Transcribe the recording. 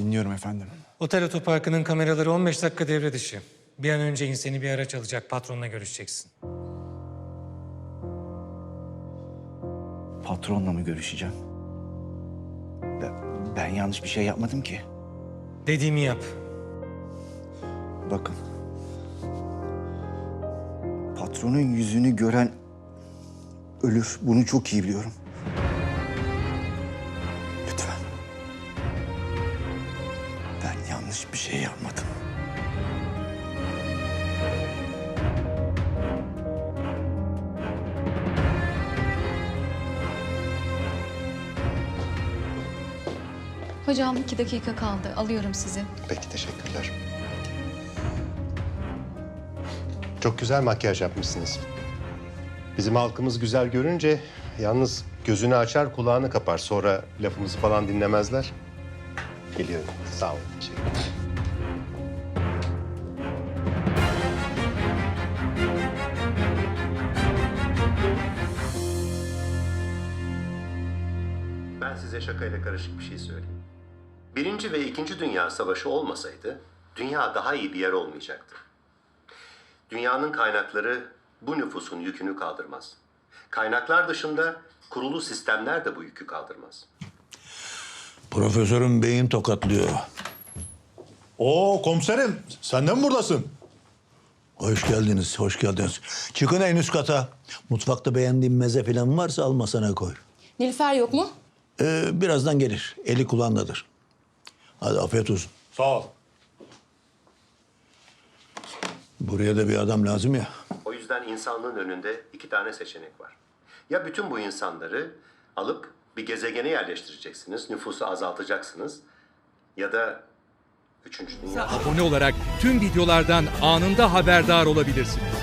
Dinliyorum efendim. Otel otoparkının kameraları 15 dakika devre dışı. Bir an önce inseni bir araç alacak, patronla görüşeceksin. Patronla mı görüşeceğim? Ben, ben yanlış bir şey yapmadım ki. Dediğimi yap. Bakın. Patronun yüzünü gören ölür. Bunu çok iyi biliyorum. Yanlış bir şey yapmadım. Hocam iki dakika kaldı. Alıyorum sizi. Peki teşekkürler. Çok güzel makyaj yapmışsınız. Bizim halkımız güzel görünce yalnız gözünü açar kulağını kapar. Sonra lafımızı falan dinlemezler. Geliyorum. Sağ olun. Teşekkürler. Ben size şakayla karışık bir şey söyleyeyim. Birinci ve İkinci Dünya Savaşı olmasaydı dünya daha iyi bir yer olmayacaktı. Dünyanın kaynakları bu nüfusun yükünü kaldırmaz. Kaynaklar dışında kurulu sistemler de bu yükü kaldırmaz. Profesörün beyin tokatlıyor. Oo komiserim sen de mi buradasın? Hoş geldiniz, hoş geldiniz. Çıkın en üst kata. Mutfakta beğendiğin meze falan varsa al masana koy. Nilüfer yok mu? Ee, birazdan gelir. Eli kulağındadır. Hadi afiyet olsun. Sağ ol. Buraya da bir adam lazım ya. O yüzden insanlığın önünde iki tane seçenek var. Ya bütün bu insanları alıp bir gezegene yerleştireceksiniz, nüfusu azaltacaksınız ya da üçüncü dünya Abone olarak tüm videolardan anında haberdar olabilirsiniz.